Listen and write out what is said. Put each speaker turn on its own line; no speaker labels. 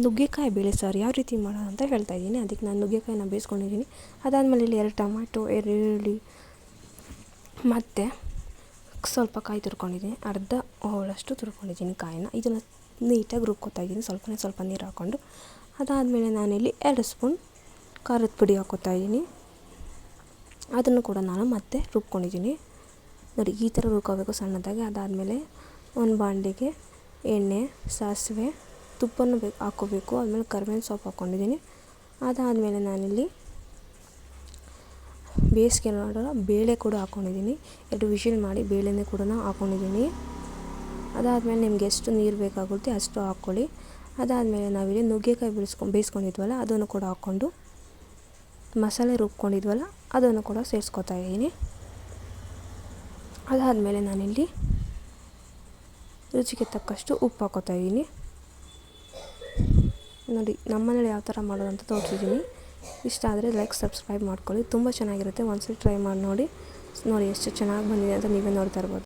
ನುಗ್ಗೆಕಾಯಿ ಬೇಳೆ ಸಾರು ಯಾವ ರೀತಿ ಮಾಡೋದು ಅಂತ ಹೇಳ್ತಾ ಇದ್ದೀನಿ. ಅದಕ್ಕೆ ನಾನು ನುಗ್ಗೆಕಾಯಿನ ಬೇಯಿಸ್ಕೊಂಡಿದ್ದೀನಿ. ಅದಾದಮೇಲೆ ಇಲ್ಲಿ ಎರಡು ಟೊಮ್ಯಾಟೊ ಎರಡು ಈರುಳ್ಳಿ ಮತ್ತು ಸ್ವಲ್ಪ ಕಾಯಿ ತುರ್ಕೊಂಡಿದ್ದೀನಿ. ಅರ್ಧ ಹೋಳಷ್ಟು ತುರ್ಕೊಂಡಿದ್ದೀನಿ ಕಾಯಿನ. ಇದನ್ನು ನೀಟಾಗಿ ರುಬ್ಕೊತಾ ಇದ್ದೀನಿ. ಸ್ವಲ್ಪನೇ ಸ್ವಲ್ಪ ನೀರು ಹಾಕ್ಕೊಂಡು. ಅದಾದಮೇಲೆ ನಾನಿಲ್ಲಿ ಎರಡು ಸ್ಪೂನ್ ಖಾರದ ಪುಡಿ ಹಾಕೋತಾ ಇದ್ದೀನಿ. ಅದನ್ನು ಕೂಡ ನಾನು ಮತ್ತೆ ರುಬ್ಕೊಂಡಿದ್ದೀನಿ. ನೋಡಿ, ಈ ಥರ ರುಬ್ಕೋಬೇಕು ಸಣ್ಣದಾಗಿ. ಅದಾದಮೇಲೆ ಒಂದು ಬಾಂಡಿಗೆ ಎಣ್ಣೆ, ಸಾಸಿವೆ ತುಪ್ಪನೂ ಬೇಕು, ಹಾಕ್ಕೋಬೇಕು. ಆಮೇಲೆ ಕರ್ಬೇವಿನ ಸೊಪ್ಪು ಹಾಕ್ಕೊಂಡಿದ್ದೀನಿ. ಅದಾದಮೇಲೆ ನಾನಿಲ್ಲಿ ಬೇಸಿಗೆ ಮಾಡೋಲ್ಲ, ಬೇಳೆ ಕೂಡ ಹಾಕ್ಕೊಂಡಿದ್ದೀನಿ. ಎರಡು ವಿಷಲ್ ಮಾಡಿ ಬೇಳೆನೇ ಕೂಡ ಹಾಕ್ಕೊಂಡಿದ್ದೀನಿ. ಅದಾದಮೇಲೆ ನಿಮ್ಗೆ ಎಷ್ಟು ನೀರು ಬೇಕಾಗುತ್ತೆ ಅಷ್ಟು ಹಾಕ್ಕೊಳ್ಳಿ. ಅದಾದಮೇಲೆ ನಾವಿಲ್ಲಿ ನುಗ್ಗೆಕಾಯಿ ಬೇಯಿಸ್ಕೊಂಡು ಬೇಯಿಸ್ಕೊಂಡಿದ್ವಲ್ಲ, ಅದನ್ನು ಕೂಡ ಹಾಕ್ಕೊಂಡು, ಮಸಾಲೆ ರುಬ್ಕೊಂಡಿದ್ವಲ್ಲ, ಅದನ್ನು ಕೂಡ ಸೇರಿಸ್ಕೊತಾ ಇದ್ದೀನಿ. ಅದಾದಮೇಲೆ ನಾನಿಲ್ಲಿ ರುಚಿಗೆ ತಕ್ಕಷ್ಟು ಉಪ್ಪು ಹಾಕೋತಾ ಇದ್ದೀನಿ. ನೋಡಿ ನಮ್ಮನೇಲಿ ಯಾವ ಥರ ಮಾಡೋದು ಅಂತ ತೋರಿಸಿದ್ದೀನಿ. ಇಷ್ಟ ಆದರೆ ಲೈಕ್ ಸಬ್ಸ್ಕ್ರೈಬ್ ಮಾಡ್ಕೊಳ್ಳಿ. ತುಂಬ ಚೆನ್ನಾಗಿರುತ್ತೆ. ಒಂದ್ಸಲ ಟ್ರೈ ಮಾಡಿ ನೋಡಿ. ನೋಡಿ, ಎಷ್ಟು ಚೆನ್ನಾಗಿ ಬಂದಿದೆ ಅಂತ ನೀವೇ ನೋಡ್ತಾ ಇರ್ಬೋದು.